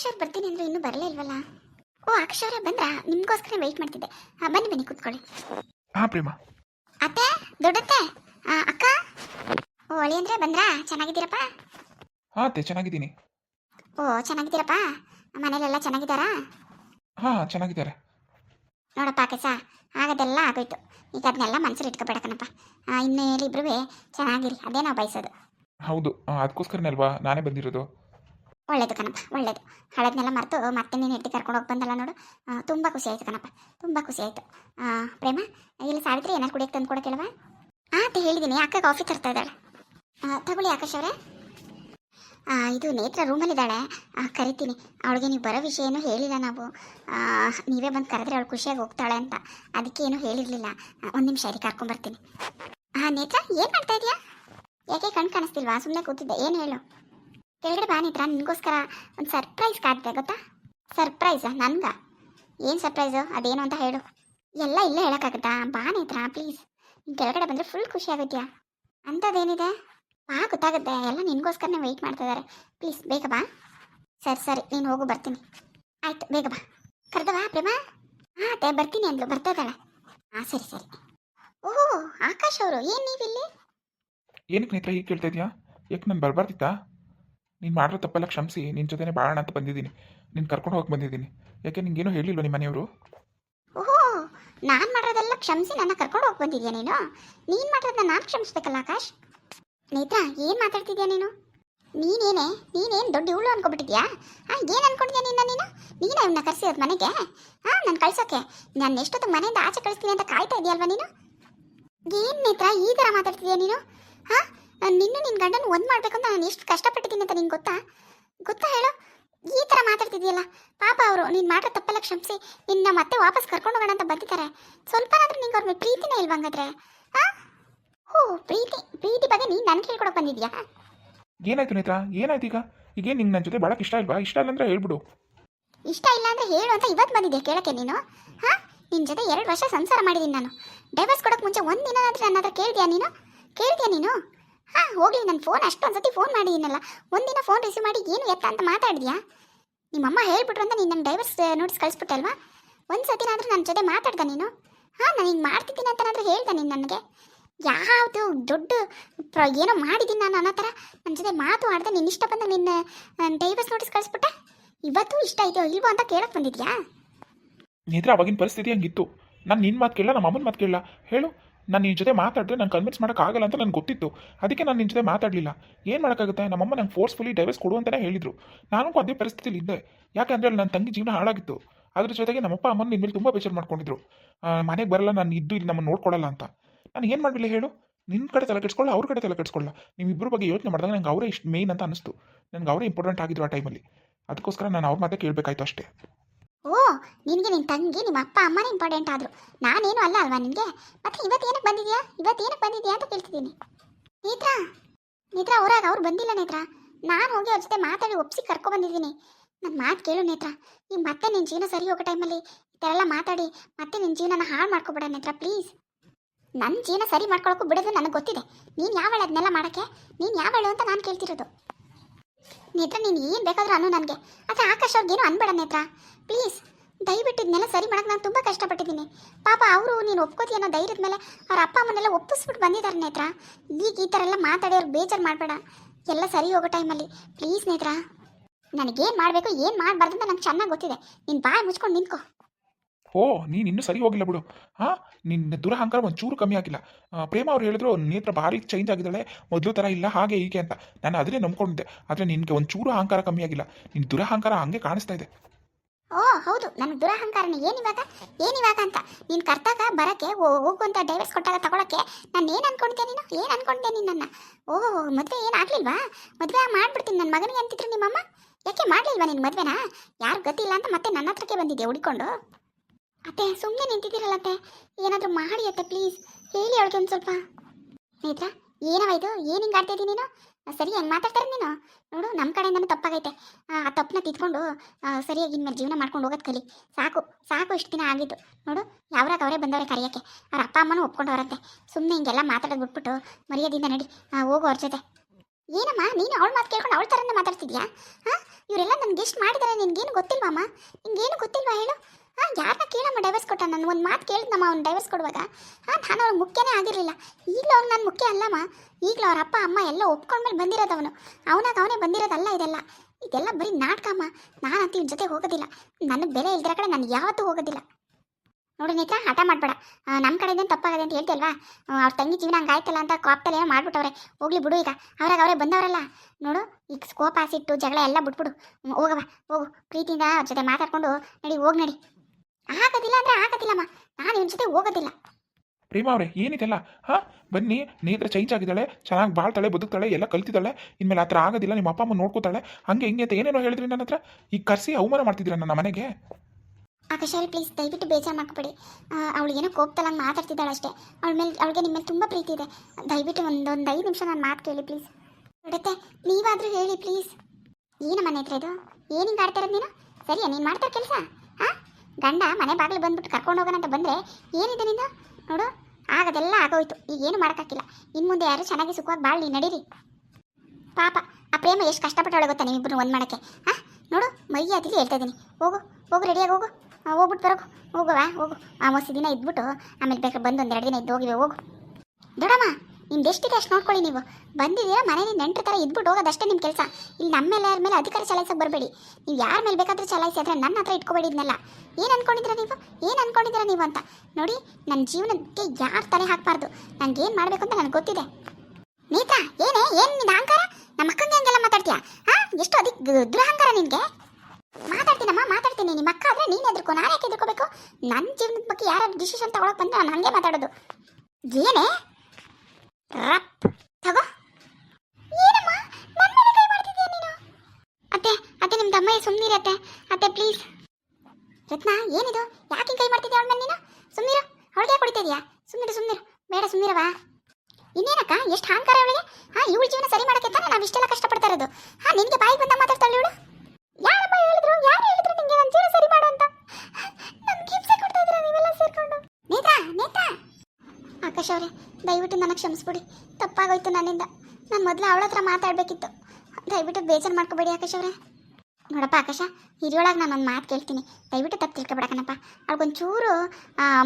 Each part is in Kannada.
ಆಕಾಶ್ ಬರ್ತೀನಿ ಅಂದ್ರೆ ಇನ್ನೂ ಬರಲೇ ಇಲ್ವಲ್ಲ? ಓ ಆಕಾಶ್ ಬಂದ್ರ? ನಿಮ್ಗೋಸ್ಕರ ವೆಯ್ಟ್ ಮಾಡ್ತಿದ್ದೆ. ಆ, ಬನ್ನಿ ಬನ್ನಿ ಕೂತ್ಕೊಳ್ಳಿ. ಹಾ ಪ್ರೇಮ. ಅತ್ತೆ ದೊಡ್ಡತ್ತೆ? ಆ, ಅಕ್ಕ? ಓ ಅಳಿ ಅಂದ್ರೆ ಬಂದ್ರಾ? ಚೆನ್ನಾಗಿದ್ದೀರಪ್ಪ? ಹಾ ಅತ್ತೆ ಚೆನ್ನಾಗಿದ್ದೀನಿ. ಓ ಚೆನ್ನಾಗಿದ್ದೀರಪ್ಪ? ಮನೇಲೆಲ್ಲ ಚೆನ್ನಾಗಿದ್ದಾರಾ? ಹಾ ಚೆನ್ನಾಗಿದ್ದಾರೆ. ನೋಡಪ್ಪ ಆಕಾಶ ಆಗದೆಲ್ಲ ಆಗೋಯ್ತು. ಈಗ ಅದನ್ನೆಲ್ಲ ಮನಸ್ಸಲ್ಲಿ ಇಟ್ಕೊಬೇಡಕನಪ್ಪ ಇನ್ನೇಲಿ ಇಬ್ರು ಚೆನ್ನಾಗಿರಿ ಅದೇ ನಾವು ಬಯಸೋದು. ಹೌದು ಆ, ಅದಕ್ಕೋಸ್ಕರನೇ ಅಲ್ವಾ? ನಾನೇ ಬಂದಿರೋದು. ಒಳ್ಳೇದು ಕಣಪ್ಪ, ಒಳ್ಳೇದು. ಹಳದನ್ನೆಲ್ಲ ಮರೆತು ಮತ್ತೆ ನೀನು ಹೆಟ್ಟಿ ಕರ್ಕೊಂಡು ಹೋಗಿ ಬಂದಲ್ಲ ನೋಡು. ತುಂಬ ಖುಷಿ ಆಯ್ತು ಕಣಪ್ಪ, ತುಂಬ ಖುಷಿ ಆಯಿತು. ಪ್ರೇಮ, ಇಲ್ಲಿ ಸಾವಿತ್ರಿ ಏನಾರು ಕುಡಿಯಕ್ಕೆ ತಂದು ಕೊಡೋಕ್ಕಿಲ್ವಾ ಹಾಂ ಅಂತ ಹೇಳಿದ್ದೀನಿ ಅಕ್ಕ ಕಾಫಿ ತರ್ತಾ ಇದ್ದಾಳೆ. ತಗೊಳ್ಳಿ ಆಕಾಶ್ ಅವರೇ. ಇದು ನೇತ್ರ ರೂಮಲ್ಲಿದ್ದಾಳೆ ಕರಿತೀನಿ, ಅವಳಿಗೆ ನೀವು ಬರೋ ವಿಷಯ ಏನು ಹೇಳಿಲ್ಲ ನಾವು. ನೀವೇ ಬಂದು ಕರೆದ್ರೆ ಅವಳು ಖುಷಿಯಾಗಿ ಹೋಗ್ತಾಳೆ ಅಂತ. ಅದಕ್ಕೆ ಏನು ಹೇಳಿರಲಿಲ್ಲ. ಒಂದು ನಿಮಿಷ ಇಲ್ಲಿ ಕರ್ಕೊಂಡ್ಬರ್ತೀನಿ ಹಾಂ ನೇತ್ರ, ಏನು ಮಾಡ್ತಾ ಇದೆಯಾ? ಯಾಕೆ ಕಣ್ ಕಾಣಿಸ್ತಿಲ್ವಾ? ಸುಮ್ಮನೆ ಕೂತಿದ್ದೆ, ಏನು ಹೇಳು? ಕೆಳಗಡೆ ಬಾ ನೇತ್ರ ನಿನಗೋಸ್ಕರ ಒಂದು ಸರ್ಪ್ರೈಸ್ ಕಾಡ್ತೆ ಗೊತ್ತಾ? ಸರ್ಪ್ರೈಸಾ ನನ್ಗ ಏನು ಸರ್ಪ್ರೈಸು ಅದೇನು ಅಂತ ಹೇಳು. ಎಲ್ಲ ಇಲ್ಲೇ ಹೇಳೋಕ್ಕಾಗತ್ತಾ? ಬಾ ನೇತ್ರ ಪ್ಲೀಸ್ ನೀನು ಕೆಳಗಡೆ ಬಂದರೆ ಫುಲ್ ಖುಷಿ ಆಗುತ್ತೀಯಾ? ಅಂಥದ್ದೇನಿದೆ ಬಾ, ಗೊತ್ತಾಗುತ್ತೆ. ಎಲ್ಲ ನಿನಗೋಸ್ಕರನೇ ವೆಯ್ಟ್ ಮಾಡ್ತಾ ಇದ್ದಾರೆ ಪ್ಲೀಸ್ ಬೇಗ ಬಾ. ಸರಿ ಸರಿ. ನೀನು ಹೋಗು, ಬರ್ತೀನಿ. ಆಯ್ತು, ಬೇಗ ಬಾ. ಕರೆದವಾ ಪ್ರೇಮ. ಹಾಂ ಅದೇ, ಬರ್ತೀನಿ ಅಂದ್ಲು. ಬರ್ತಾ ಇದ್ದಾಳೆ. ಹಾಂ ಸರಿ ಸರಿ. ಓಹೋ, ಆಕಾಶ್ ಅವರು. ಏನು ನೀವಿಲ್ಲಿ? ಏನಕ್ಕೆ ನೇತ್ರ ಹೀಗೆ ಕೇಳ್ತಾ ಇದೆಯಾ? ಯಾಕೆ ನಾನು ಬರಬಾರ್ದಿತ್ತಾ? ನೀನು ಮಾಡಿರೋ ತಪ್ಪೆಲ್ಲ ಕ್ಷಮಿಸಿ ನಿನ್ನ ಜೊತೆನೇ ಬಾಳೋಣ ಅಂತ ಬಂದಿದ್ದೀನಿ. ನೀನು ಕರ್ಕೊಂಡು ಹೋಗಿ ಬಂದಿದ್ದೀನಿ. ಯಾಕೆ ನಿಂಗೇನು ಹೇಳಿಲ್ವ ನಿಮ್ಮ ಮನೆಯವರು? ಓಹೋ, ನಾನು ಮಾಡೋದೆಲ್ಲ ಕ್ಷಮಿಸಿ ನನ್ನ ಕರ್ಕೊಂಡು ಹೋಗಿ ಬಂದಿದ್ಯಾ ನೀನು? ನೀನು ಮಾಡೋದನ್ನ ನಾನು ಕ್ಷಮಿಸ್ಬೇಕಲ್ಲ ಆಕಾಶ್? ನೇತ್ರಾ ಏನು ಮಾತಾಡ್ತಿದ್ಯಾ ನೀನು? ನೀನೇನೆ, ನೀನೇನು ದೊಡ್ಡ ಇವಳು ಅನ್ಕೊಬಿಟ್ಟಿದ್ಯಾ ಹಾಂ ಏನು ಅನ್ಕೊಂಡಿದ್ಯಾ ನಿನ್ನ ನೀನು? ನೀನೇ ಇವನ್ನ ಕರೆಸಿರೋದು ಮನೆಗೆ? ಹಾಂ ನಾನು ಕಳ್ಸೋಕ್ಕೆ ನಾನು ಎಷ್ಟೊತ್ತು ಮನೆಯಿಂದ ಆಚೆ ಕಳಿಸ್ತೀನಿ ಅಂತ ಕಾಯ್ತಾ ಇದೆಯಲ್ವಾ ನೀನು? ಏನು ನೇತ್ರ ಈ ಥರ ಮಾತಾಡ್ತಿದ್ಯಾ ನೀನು? ಹಾಂ? ನಿನ್ನ ನಿನ್ನ ಗಂಡನ ಒಂದು ಮಾಡಬೇಕು ಅಂತ ನಾನು ಎಷ್ಟು ಕಷ್ಟಪಟ್ಟಿದ್ದೀನಿ ಅಂತ ನಿಂಗೆ ಗೊತ್ತಾ? ಗೊತ್ತಾ ಹೇಳು? ಈ ಥರ ಮಾತಾಡ್ತಿದ್ಯಲ್ಲ. ಪಾಪ ಅವರು ನೀನು ಮಾಡೋ ತಪ್ಪೆಲ್ಲ ಕ್ಷಮಿಸಿ. ನಿನ್ನ ಮತ್ತೆ ವಾಪಸ್ ಕರ್ಕೊಂಡು ಹೋಗೋಣ ಅಂತ ಬಂದಿದ್ದಾರೆ. ಸ್ವಲ್ಪನಾದ್ರೂ ನಿಂಗೆ ಅವ್ರ ಮೇಲೆ ಪ್ರೀತಿನೇ ಇಲ್ವಂಗಾದ್ರೆ ಹಾಂ? ಓ ಪ್ರೀತಿ ಪ್ರೀತಿ ಬಗ್ಗೆ ನೀನು ನನಗೆ ಹೇಳ್ಕೊಡಕ್ಕೆ ಬಂದಿದ್ಯಾ? ಏನಾಯ್ತು ನೇತ್ರ? ಏನಾಯ್ತು ಈಗ? ಈಗೇನು ನಿಂಗೆ ನನ್ನ ಜೊತೆ ಭಾಳಕ್ಕೆ ಇಷ್ಟ ಇಲ್ವಾ? ಇಷ್ಟ ಇಲ್ಲ ಅಂದರೆ ಹೇಳ್ಬಿಡು. ಇಷ್ಟ ಇಲ್ಲ ಅಂದ್ರೆ ಹೇಳು ಅಂತ ಇವತ್ತು ಬಂದಿದ್ಯಾ ಕೇಳಕ್ಕೆ ನೀನು? ಹಾಂ? ನಿನ್ನ ಜೊತೆ ಎರಡು ವರ್ಷ ಸಂಸಾರ ಮಾಡಿದ್ದೀನಿ ನಾನು. ಡೈವರ್ಸ್ ಕೊಡೋಕೆ ಮುಂಚೆ ಒಂದು ದಿನ ಆದ್ರೆ ನನ್ನ ಹತ್ರ ಕೇಳಿದ್ಯಾ ನೀನು? ಕೇಳಿದ್ಯಾ ನೀನು? ಹಾ, ಹೋಗ್ಲಿ ನನ್ನ ಫೋನ್ ಅಷ್ಟೊಂದು ಸತಿ ಫೋನ್ ಮಾಡಿದ್ದೀನಲ್ಲ ಒಂದಿನ ಫೋನ್ ರಿಸೀವ್ ಮಾಡಿ ಏನು ಎತ್ತ ಅಂತ ಮಾತಾಡಿದ್ಯಾ? ನಿಮ್ಮಮ್ಮ ಹೇಳ್ಬಿಟ್ರು ಅಂತ ನೀನು ನನ್ನ ಡೈವರ್ಸ್ ನೋಟಿಸ್ ಕಳಿಸ್ಬಿಟ್ಟಲ್ವಾ? ಒಂದು ಸತಿನಾದರೂ ನನ್ನ ಜೊತೆ ಮಾತಾಡ್ದ ನೀನು? ಹಾಂ, ನಾನು ಹಿಂಗೆ ಮಾಡ್ತಿದ್ದೀನಿ ಅಂತನಾದರೂ ಹೇಳ್ದೆ ನೀನು ನನಗೆ? ಯಾವುದು ದೊಡ್ಡ ಪ್ರ, ಏನೋ ಮಾಡಿದ್ದೀನಿ ನಾನು ಅನ್ನೋ ಥರ ನನ್ನ ಜೊತೆ ಮಾತು ಆಡ್ದೆ ನಿನ್ನ ಇಷ್ಟ ಬಂದ ನಿನ್ನ ಡೈವರ್ಸ್ ನೋಟಿಸ್ ಕಳಿಸ್ಬಿಟ್ಟೆ? ಇವತ್ತು ಇಷ್ಟ ಇದೆಯೋ ಇಲ್ವೋ ಅಂತ ಕೇಳಕ್ಕೆ ಬಂದಿದ್ಯಾ? ನೇತ್ರ ಅವಾಗಿನ ಪರಿಸ್ಥಿತಿ ಹಂಗಿತ್ತು. ನಾನು ನಿನ್ನ ಮಾತು ಕೇಳಲ್ಲ ನಮ್ಮ ಅಮ್ಮನ ಮಾತು ಕೇಳಲ್ಲ ಹೇಳು. ನಾನು ನಿನ್ನ ಜೊತೆ ಮಾತಾಡಿದ್ರೆ ನಾನು ಕನ್ವಿನ್ಸ್ ಮಾಡೋಕ್ಕಾಗಲ್ಲ ಅಂತ ನನಗೆ ಗೊತ್ತಿತ್ತು. ಅದಕ್ಕೆ ನಾನು ನಿನ್ನ ಜೊತೆ ಮಾತಾಡಲಿಲ್ಲ. ಏನು ಮಾಡೋಕ್ಕಾಗುತ್ತೆ? ನಮ್ಮಮ್ಮ ನಂಗೆ ಫೋರ್ಸ್ಫುಲಿ ಡೈವರ್ಸ್ ಕೊಡು ಅಂತಲೇ ಹೇಳಿದರು. ನಾನು ಅದೇ ಪರಿಸ್ಥಿತಿಲಿ ಇದ್ದೆ. ಯಾಕೆಂದರೆ ನನ್ನ ತಂಗಿ ಜೀವನ ಹಾಳಾಗಿತ್ತು. ಅದ್ರ ಜೊತೆಗೆ ನಮ್ಮಪ್ಪ ಅಮ್ಮನ ನಿನ್ನ ಮೇಲೆ ತುಂಬ ಬೇಜಾರು ಮಾಡ್ಕೊಂಡಿದ್ರು. ಮನೆಗೆ ಬರಲ್ಲ, ನಾನು ಇದ್ದು ಇಲ್ಲಿ ನಮ್ಮನ್ನು ನೋಡ್ಕೊಳ್ಳಲ್ಲ ಅಂತ. ನಾನು ಏನು ಮಾಡಲಿಲ್ಲ ಹೇಳು? ನಿನ್ನ ಕಡೆ ತಲೆ ಕೆಡ್ಸ್ಕೊಳ್ಳ, ಅವ್ರ ಕಡೆ ತಲೆ ನೀವು ಇಬ್ಬರ ಬಗ್ಗೆ ಯೋಚನೆ ಮಾಡಿದಾಗ ನಂಗೆ ಅವರೇ ಇಷ್ಟು ಮೇಯ್ನ್ ಅಂತ ಅನಿಸ್ತು. ನನಗೆ ಅವರೇ ಇಂಪಾರ್ಟೆಂಟ್ ಆಗಿದ್ರು ಆ ಟೈಮಲ್ಲಿ ಅದಕ್ಕೋಸ್ಕರ ನಾನು ಅವ್ರ ಮಾತೇ ಕೇಳಬೇಕಾಯ್ತು ಅಷ್ಟೇ. ಓ, ನಿನಗೆ ನಿನ್ನ ತಂಗಿ ನಿಮ್ಮ ಅಪ್ಪ ಅಮ್ಮನೇ ಇಂಪಾರ್ಟೆಂಟ್ ಆದರು. ನಾನೇನು ಅಲ್ಲ ಅಲ್ವಾ ನಿನಗೆ? ಮತ್ತೆ ಇವತ್ತು ಏನಕ್ಕೆ ಬಂದಿದ್ಯಾ? ಇವತ್ತು ಏನಕ್ಕೆ ಬಂದಿದ್ಯಾ ಅಂತ ಕೇಳ್ತಿದ್ದೀನಿ. ನೇತ್ರಾ ನೇತ್ರಾ ಹೊರಾಗ ಅವ್ರು ಬಂದಿಲ್ಲ ನೇತ್ರಾ. ನಾನು ಹೋಗಿ ಅವ್ರ ಜೊತೆ ಮಾತಾಡಿ ಒಪ್ಸಿ ಕರ್ಕೊ ಬಂದಿದ್ದೀನಿ. ನನ್ನ ಮಾತು ಕೇಳು ನೇತ್ರ. ಈಗ ಮತ್ತೆ ನಿನ್ನ ಜೀವನ ಸರಿ ಹೋಗೋ ಟೈಮಲ್ಲಿ ಈ ಥರ ಎಲ್ಲ ಮಾತಾಡಿ ಮತ್ತೆ ನಿನ್ನ ಜೀವನನ ಹಾಳು ಮಾಡ್ಕೊಬೇಡ ನೇತ್ರ ಪ್ಲೀಸ್ ನನ್ನ ಜೀವನ ಸರಿ ಮಾಡ್ಕೊಳಕ್ಕೂ ಬಿಡೋದು ನನಗೆ ಗೊತ್ತಿದೆ. ನೀನು ಯಾವಳು ಅದನ್ನೆಲ್ಲ ಮಾಡೋಕ್ಕೆ? ನೀನು ಯಾವಳು ಅಂತ ನಾನು ಕೇಳ್ತಿರೋದು. ನೇತ್ರ, ನೀನು ಏನು ಬೇಕಾದರೂ ಅನ್ನು ನನಗೆ. ಆದರೆ ಆಕಾಶ್ ಅವ್ರಿಗೇನು ಅನ್ಬೇಡ ನೇತ್ರ. ಪ್ಲೀಸ್ ದಯವಿಟ್ಟು ಇದನ್ನೆಲ್ಲ ಸರಿ ಮಾಡೋಕ್ಕೆ ನಾನು ತುಂಬ ಕಷ್ಟಪಟ್ಟಿದ್ದೀನಿ. ಪಾಪ ಅವರು, ನೀನು ಒಪ್ಕೋತಿ ಅನ್ನೋ ಧೈರ್ಯದ ಮೇಲೆ ಅವ್ರ ಅಪ್ಪ ಅಮ್ಮನೆಲ್ಲ ಒಪ್ಪಿಸ್ಬಿಟ್ಟು ಬಂದಿದ್ದಾರೆ ನೇತ್ರ. ಈಗ ಈ ಥರ ಎಲ್ಲ ಮಾತಾಡಿ ಅವ್ರಿಗೆ ಬೇಜಾರು ಮಾಡಬೇಡ. ಎಲ್ಲ ಸರಿ ಹೋಗೋ ಟೈಮಲ್ಲಿ. ಪ್ಲೀಸ್ ನೇತ್ರ. ನನಗೇನು ಮಾಡಬೇಕು, ಏನು ಮಾಡಬಾರ್ದು ಅಂತ ನಂಗೆ ಚೆನ್ನಾಗಿ ಗೊತ್ತಿದೆ. ನೀನು ಬಾಯಿ ಮುಚ್ಕೊಂಡು ನಿಂತ್ಕೋ. ಓ, ನೀನು ಇನ್ನೂ ಸರಿ ಹೋಗಿಲ್ಲ ಬಿಡು. ಹಾ ನಿನ್ನ ದುರಹಂಕಾರ ಒಂಚೂರು ಕಮ್ಮಿ ಆಗಿಲ್ಲ. ಪ್ರೇಮ ಅವ್ರು ಹೇಳಿದ್ರು ನೇತ್ರ ಭಾರಿ ಚೇಂಜ್ ಆಗಿದ್ದಾಳೆ. ಮೊದಲು ಥರ ಇಲ್ಲ, ಹಾಗೆ ಹೀಗೆ ಅಂತ. ನಾನು ಅದನ್ನೇ ನಂಬ್ಕೊಂಡಿದ್ದೆ. ಆದರೆ ನಿನಗೆ ಒಂಚೂರು ಅಹಂಕಾರ ಕಮ್ಮಿ ಆಗಿಲ್ಲ. ನಿನ್ನ ದುರಹಂಕಾರ ಹಂಗೆ ಕಾಣಿಸ್ತಾ ಇದೆ. ಓ, ಹೌದು. ನನ್ನ ದುರಹಂಕಾರನೇ. ಏನಿವಾಗ? ಏನಿವಾಗ ಅಂತ. ನೀನು ಕರ್ತಾಗ ಬರೋಕ್ಕೆ ಹೋಗುವಂತ ಡೈವರ್ಸ್ ಕೊಟ್ಟಾಗ ತಗೊಳಕ್ಕೆ ನಾನು ಏನು ಅನ್ಕೊಂಡೆ ನೀನು? ಏನು ಅನ್ಕೊಂಡೆ ನೀನು ನನ್ನ? ಓ ಮದುವೆ ಏನು ಆಗ್ಲಿಲ್ವಾ? ಮದುವೆ ಮಾಡಿಬಿಡ್ತೀನಿ. ನನ್ನ ಮಗನಿಗೆ ಅಂತಿದ್ರು ನಿಮ್ಮಮ್ಮ? ಯಾಕೆ ಮಾಡಲಿಲ್ವಾ ನಿನ್ನ ಮದುವೆನ? ಯಾರು ಗತಿ ಇಲ್ಲ ಅಂತ ಮತ್ತೆ ನನ್ನ ಹತ್ರಕ್ಕೆ ಬಂದಿದ್ದೆ ಹುಡ್ಕೊಂಡು? ಅತ್ತೆ ಸುಮ್ಮನೆ ನಿಂತಿದ್ದೀರಲ್ಲ ಅತ್ತೆ. ಏನಾದರೂ ಮಾಡಿ ಅತ್ತೆ ಪ್ಲೀಸ್ ಹೇಳಿ ಅವಳಿಗೆ ಒಂದು ಸ್ವಲ್ಪ. ಸ್ನೇಹಿತರ, ಏನವ ಇದು? ಏನು ಹಿಂಗೆ ಆಡ್ತಿದ್ದೀನಿ ನೀನು? ಸರಿ, ಹೆಂಗೆ ಮಾತಾಡ್ತಾರೆ ನೀನು? ನೋಡು ನಮ್ಮ ಕಡೆಯಿಂದನೂ ತಪ್ಪಾಗೈತೆ. ಆ ತಪ್ಪನ್ನ ತಿದ್ಕೊಂಡು ಸರಿಯಾಗಿ ಇನ್ಮೇಲೆ ಜೀವನ ಮಾಡ್ಕೊಂಡು ಹೋಗೋದು ಕಲಿ. ಸಾಕು ಸಾಕು ಇಷ್ಟು ದಿನ ಆಗಿದ್ದು. ನೋಡು, ಯಾವ್ರಾಗ ಅವರೇ ಬಂದವ್ರೆ ಕರೆಯೋಕ್ಕೆ. ಅವ್ರ ಅಪ್ಪ, ಅಮ್ಮನೂ ಒಪ್ಕೊಂಡವ್ರಂತೆ ಸುಮ್ಮನೆ ಹಿಂಗೆಲ್ಲ ಮಾತಾಡೋದು ಬಿಟ್ಬಿಟ್ಟು ಮರ್ಯಾದಿಂದ ನಡಿ. ಹೋಗೋ ಅವ್ರ ಜೊತೆ. ಏನಮ್ಮ, ನೀನು ಅವಳ ಮಾತು ಕೇಳ್ಕೊಂಡು ಅವಳ ಥರನೇ ಮಾತಾಡ್ತಿದ್ಯಾ? ಹಾಂ ಇವರೆಲ್ಲ ನನಗೆ ಎಷ್ಟು ಮಾಡಿದ್ದಾರೆ ನಿನ್ಗೇನು ಗೊತ್ತಿಲ್ವಮ್ಮ? ನಿನ್ಗೇನು ಗೊತ್ತಿಲ್ವಾ ಹೇಳು? ಹಾಂ ಯಾರನ್ನ ಕೇಳಮ್ಮ ಡೈವರ್ಸ್ ಕೊಟ್ಟ? ನಾನು ಒಂದು ಮಾತು ಕೇಳಿದ್ನಮ್ಮ ಅವ್ನು ಡೈವರ್ಸ್ ಕೊಡುವಾಗ. ಹಾಂ ನಾನು ಅವ್ರಿಗೆ ಮುಖ್ಯನೇ ಆಗಿರಲಿಲ್ಲ. ಈಗಲೂ ಅವ್ನು ನಾನು ಮುಖ್ಯ ಅಲ್ಲಮ್ಮ. ಈಗಲೂ ಅವ್ರ ಅಪ್ಪ, ಅಮ್ಮ ಎಲ್ಲ ಒಪ್ಕೊಂಡ್ಮೇಲೆ ಅವನು ಅವನಾಗ ಅವನೇ ಬಂದಿರೋದಲ್ಲ ಇದೆಲ್ಲ. ಇದೆಲ್ಲ ಬರೀ ನಾಟಕಮ್ಮ. ಅಂತ ಇವ್ನ ಜೊತೆ ಹೋಗೋದಿಲ್ಲ. ನನಗೆ ಬೆಲೆ ಇಲ್ದಿರೋ ಕಡೆ ನಾನು ಯಾವತ್ತೂ ಹೋಗೋದಿಲ್ಲ. ನೋಡು ನೇತ್ರ ಹಠ ಮಾಡಬೇಡ. ನಮ್ಮ ಕಡೆಯಿಂದ ತಪ್ಪಾಗದೆ ಅಂತ ಹೇಳ್ತಿಲ್ವಾ ಅವ್ರ ತಂಗಿ ಜೀವನ ಹಂಗಾಯ್ತಲ್ಲ ಅಂತ ಕಾಪ್ತಲ್ಲ ಏನೋ ಮಾಡ್ಬಿಟ್ಟವ್ರೆ. ಹೋಗ್ಲಿ ಬಿಡು ಈಗ. ಅವ್ರಾಗ ಅವರೇ ಬಂದವರಲ್ಲ. ನೋಡು, ಈಗ ಸ್ಕೋಪ್ ಆಸಿಟ್ಟು ಜಗಳ ಎಲ್ಲ ಬಿಟ್ಬಿಡು. ಹೋಗವ ಹೋಗು. ಪ್ರೀತಿಯಿಂದ ಅವ್ರ ಜೊತೆ ಮಾತಾಡ್ಕೊಂಡು ನಡಿ, ಹೋಗಿ ನಡಿ. ಆಗೋದಿಲ್ಲ ಅಂದ್ರೆ ಆಗೋದಿಲ್ಲಮ್ಮ ನಾನು ನಿಮ್ಮ ಜೊತೆ ಹೋಗೋದಿಲ್ಲ. ಪ್ರೇಮ ಅವರೇ ಏನಿದೆಲ್ಲ? ಹಾ ಬನ್ನಿ. ನೇತ್ರ ಚೇಂಜ್ ಆಗಿದ್ದಾಳೆ ಚೆನ್ನಾಗಿ ಬಾಳ್ತಾಳೆ ಬದುಕ್ತಾಳೆ ಎಲ್ಲ ಕಲ್ತಿದ್ದಾಳೆ. ಇನ್ಮೇಲೆ ಆ ಥರ ಆಗೋದಿಲ್ಲ ನಿಮ್ಮ ಅಪ್ಪ ಅಮ್ಮ ನೋಡ್ಕೋತಾಳೆ. ಹಂಗೆ ಹಿಂಗೆ ಅಂತ ಏನೇನೋ ಹೇಳಿದ್ರಿ ನನ್ನ ಹತ್ರ? ಈಗ ಕರ್ಸಿ ಅವಮಾನ ಮಾಡ್ತಿದ್ರು ನನ್ನ ಮನೆಗೆ? ಆಕಾಶವ್ರಿ ಪ್ಲೀಸ್ ದಯವಿಟ್ಟು ಬೇಜಾರು ಮಾಡ್ಕೊಬೇಡಿ. ಅವಳು ಏನೋ ಕೋಪ್ತಲ್ಲ ಮಾತಾಡ್ತಿದ್ದಾಳೆ ಅಷ್ಟೇ. ಅವಳ ಮೇಲೆ ಅವಳಿಗೆ ನಿಮ್ಮ ಮೇಲೆ ತುಂಬ ಪ್ರೀತಿ ಇದೆ. ದಯವಿಟ್ಟು ಒಂದೊಂದು ಐದು ನಿಮಿಷ ನಾನು ಮಾತು ಕೇಳಿ ಪ್ಲೀಸ್ ಬಿಡುತ್ತೆ ನೀವಾದರೂ ಹೇಳಿ ಪ್ಲೀಸ್ ಏನು ಮನೆ ಹತ್ರ ಇದು? ಏನು ಹಿಂಗೆ ಆಡ್ತಾ ಇರೋದು ನೀನು? ಸರಿಯಾ ನೀನು ಮಾಡ್ತಾ ಕೆಲಸ? ಗಂಡ ಮನೆ ಬಾಗಿಲು ಬಂದ್ಬಿಟ್ಟು ಕರ್ಕೊಂಡು ಹೋಗೋಣ ಅಂತ ಬಂದರೆ ಏನಿದೆ ನಿಂದು? ನೋಡು, ಆಗದೆಲ್ಲ ಆಗೋಯ್ತು. ಈಗ ಏನು ಮಾಡೋಕ್ಕಾಗಿಲ್ಲ ಇನ್ನು ಮುಂದೆ ಯಾರು ಚೆನ್ನಾಗಿ ಸುಖವಾಗಿ ನೀ ನಡೀರಿ. ಪಾಪ, ಆ ಪ್ರೇಮ ಎಷ್ಟು ಕಷ್ಟಪಟ್ಟವಳೆ ಗೊತ್ತಾ ನೀವಿಬ್ಬರು ಒಂದು ಮಾಡೋಕ್ಕೆ? ಹಾಂ ನೋಡು, ಮೈ ಅದಿಲಿ ಹೇಳ್ತಾ ಇದ್ದೀನಿ. ಹೋಗು ಹೋಗು ರೆಡಿಯಾಗಿ ಹೋಗು. ಹೋಗ್ಬಿಟ್ಟು ಬರೋಗು. ಹೋಗುವ, ಹೋಗು. ಆ ದಿನ ಇದ್ಬಿಟ್ಟು ಆಮೇಲೆ ಬೇಕಾದ್ರೆ ಬಂದು ಒಂದು ಎರಡು ದಿನ ಇದ್ದು ಹೋಗಿವೆ, ಹೋಗು. ದೊಡಮ್ಮ ನಿಮ್ದು ಎಷ್ಟಿದೆ ಅಷ್ಟು ನೋಡ್ಕೊಳ್ಳಿ ನೀವು. ಬಂದಿದ್ದೀರಾ ಮನೇಲಿ ನೆಂಟ್ರ ಥರ ಇದ್ಬಿಟ್ಟು ಹೋಗೋದಷ್ಟೇ ನಿಮ್ಮ ಕೆಲಸ. ಇಲ್ಲಿ ನಮ್ಮ ಮೇಲೆ ಮೇಲೆ ಅಧಿಕಾರ ಚಲಾಯಿಸೋಕೆ ಬರಬೇಡಿ. ನೀವು ಯಾರ ಮೇಲೆ ಬೇಕಾದರೂ ಚಲಾಯಿಸಿ, ಆದರೆ ನನ್ನ ಹತ್ರ ಇಟ್ಕೋಬೇಡಿ ಏನು ಅನ್ಕೊಂಡಿದ್ದೀರಾ ನೀವು? ಏನು ಅನ್ಕೊಂಡಿದ್ದೀರಾ ನೀವು ಅಂತ? ನೋಡಿ ನನ್ನ ಜೀವನಕ್ಕೆ ಯಾರು ತಲೆ ಹಾಕಬಾರ್ದು. ನನಗೆ ಏನು ಮಾಡಬೇಕು ಅಂತ ನನಗೆ ಗೊತ್ತಿದೆ. ನೀತಾ ಏನೇ? ಏನು ನಿನ್ನ ಅಹಂಕಾರ? ನಮ್ಮ ಅಕ್ಕಂಗೆ ಹಂಗೆಲ್ಲ ಮಾತಾಡ್ತೀಯಾ? ಹಾಂ? ಎಷ್ಟು ಅಧಿಕ ದುರಹಂಕಾರ ನಿನಗೆ? ಮಾತಾಡ್ತೀನಮ್ಮ, ಮಾತಾಡ್ತೀನಿ. ನಿಮ್ಮ ಅಕ್ಕ ಆದರೆ ನೀನು ಎದುರ್ಕೋ ನಾನು ಯಾಕೆ ಎದುರ್ಕೋಬೇಕು ನನ್ನ ಜೀವನದ ಬಗ್ಗೆ ಯಾರು ಡಿಸಿಷನ್ ತಗೊಳಕ್ ಬಂದರೆ ನಾನು ಹಂಗೆ ಮಾತಾಡೋದು. ಏನೇ? ರಪ್, ತಗೋ. ಏನಮ್ಮ? ನನ್ನ ಮೇಲೆ ಕೈ ಮಾಡ್ತಿದ್ಯಾ ನೀನು? ಅತ್ತೆ ಅತ್ತೆ ನಿಮ್ಮ ತಮ್ಮ ಸುಮ್ಮನಿರಿ ಅತ್ತೆ. ಅತ್ತೆ ಪ್ಲೀಸ್ ರತ್ನ, ಏನಿದು? ಯಾಕೆ ಕೈ ಮಾಡ್ತಿದ್ದೀಯ ಅವಳ ಮೇಲೆ ನೀನು? ಸುಮ್ಮನಿರು ಅವಳಿಗೆ ಯಾಕೆ ಹೊಡಿತಾ ಇದೆಯಾ? ಸುಮ್ಮನಿರು ಸುಮ್ಮನಿರು ಬೇಡ ಸುಮ್ಮನಿರವಾ ಇನ್ನೇನಕ್ಕ? ಎಷ್ಟು ಅಹಂಕಾರ ಅವಳಿಗೆ? ಹಾ, ಇವಳ ಜೀವನ ಸರಿ ಮಾಡಕ್ಕೆ ತಾನೇ ನಾವು ಇಷ್ಟೆಲ್ಲ ಕಷ್ಟಪಡ್ತಾ ಇರೋದು. ಹಾ, ನಿನಗೆ ಬಾಯಿ ಬಂದ ಮಾತಾಡ್ತಾಳೆ ಇವಳು? ಯಾರಪ್ಪ ಹೇಳಿದ್ರು? ಯಾರು ಹೇಳಿದ್ರು ನಿಂಗೆ ನನ್ನ ಜೀವನ ಸರಿ ಮಾಡು ಅಂತ? ನನ್ಗೆ ಹಿಂಸೆ ಕೊಡ್ತಾ ಇದ್ದೀರಾ ನೀವೆಲ್ಲ ಸೇರ್ಕೊಂಡು? ನೇತ್ರಾ ನೇತ್ರಾ. ಆಕಾಶ್ ಅವರೇ ದಯವಿಟ್ಟು ನನಗೆ ಕ್ಷಮಿಸ್ಬಿಡಿ. ತಪ್ಪಾಗೋಯ್ತು ನನ್ನಿಂದ. ನಾನು ಮೊದಲು ಅವಳ ಹತ್ರ ಮಾತಾಡಬೇಕಿತ್ತು. ದಯವಿಟ್ಟು ಬೇಜಾರು ಮಾಡ್ಕೋಬೇಡಿ ಆಕಾಶ್ ಅವರೇ. ನೋಡಪ್ಪ ಆಕಾಶ, ಹಿರಿಯೊಳಗೆ ನಾನು ಒಂದು ಮಾತು ಕೇಳ್ತೀನಿ. ದಯವಿಟ್ಟು ತಪ್ಪು ತಿಳ್ಕೊಬೇಡ ಕಣಪ್ಪ. ಅವಳಿಗೊಂಚೂರು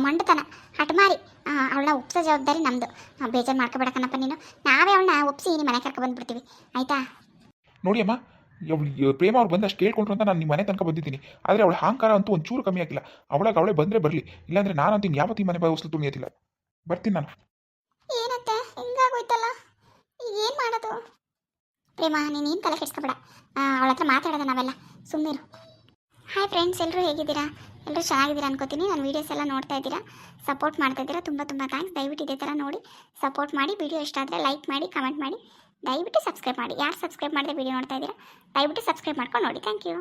ಮಂಡತನ, ಹಠಮಾರಿ ಅವಳನ್ನ ಒಪ್ಸೋ ಜವಾಬ್ದಾರಿ ನಮ್ಮದು ಬೇಜಾರು ಮಾಡ್ಕೋಬೇಡ ಕಣಪ್ಪ ನೀನು. ನಾವೇ ಅವಳನ್ನ ಒಪ್ಸಿ ನಿಮ್ಮ ಮನೆ ಕರ್ಕೊ ಬಂದ್ಬಿಡ್ತೀವಿ. ಆಯಿತಾ? ನೋಡಿ ಅಮ್ಮ, ಅವ್ಳು ಪ್ರೇಮ ಅವ್ರು ಬಂದು ಅಷ್ಟು ಕೇಳ್ಕೊಂಡ್ರು ಅಂತ ನಾನು ನಿಮ್ಮ ಮನೆ ತನಕ ಬಂದಿದ್ದೀನಿ. ಆದರೆ ಅವಳ ಅಹಂಕಾರ ಅಂತೂ ಒಂಚೂರು ಕಮ್ಮಿ ಆಗಿಲ್ಲ. ಅವಳಾಗ ಅವಳೇ ಬಂದರೆ ಬರಲಿ. ಇಲ್ಲಾಂದರೆ ನಾನು ಅಂತೀನಿ ಯಾವತ್ತೂ ಮನೆ ಬಾಯಿ ತುಳಿಯೋದಿಲ್ಲ. ಬರ್ತೀನಿ ನಾನು. ಏನತ್ತೆ? ಹಿಂಗಾಗೋಯ್ತಲ್ಲ? ಈಗ ಏನು ಮಾಡೋದು? ಪ್ರೇಮ, ನೀನು ಏನು ತಲೆ ಕೆಡಿಸ್ಕೊಬೇಡ. ಅವಳ ಹತ್ರ ಮಾತಾಡೋದ ನಾವೆಲ್ಲ. ಸುಮ್ಮನಿರು ಹಾಯ್ ಫ್ರೆಂಡ್ಸ್ ಎಲ್ಲರೂ ಹೇಗಿದ್ದೀರಾ? ಎಲ್ಲರೂ ಚೆನ್ನಾಗಿದ್ದೀರಾ ಅನ್ಕೋತೀನಿ. ನಾನು ವೀಡಿಯೋಸ್ ಎಲ್ಲ ನೋಡ್ತಾ ಇದ್ದೀರಾ? ಸಪೋರ್ಟ್ ಮಾಡ್ತಾ ಇದ್ದೀರಾ? ತುಂಬ ತುಂಬ ಥ್ಯಾಂಕ್ಸ್ ದಯವಿಟ್ಟು ಇದೇ ಥರ ನೋಡಿ ಸಪೋರ್ಟ್ ಮಾಡಿ. ವಿಡಿಯೋ ಇಷ್ಟ ಆದರೆ ಲೈಕ್ ಮಾಡಿ ಕಮೆಂಟ್ ಮಾಡಿ. ದಯವಿಟ್ಟು ಸಬ್ಸ್ಕ್ರೈಬ್ ಮಾಡಿ. ಯಾರು ಸಬ್ಸ್ಕ್ರೈಬ್ ಮಾಡಿದ್ರೆ ವೀಡಿಯೋ ನೋಡ್ತಾ ಇದ್ದೀರಾ? ದಯವಿಟ್ಟು ಸಬ್ಸ್ಕ್ರೈಬ್ ಮಾಡ್ಕೊಂಡು ನೋಡಿ. Thank you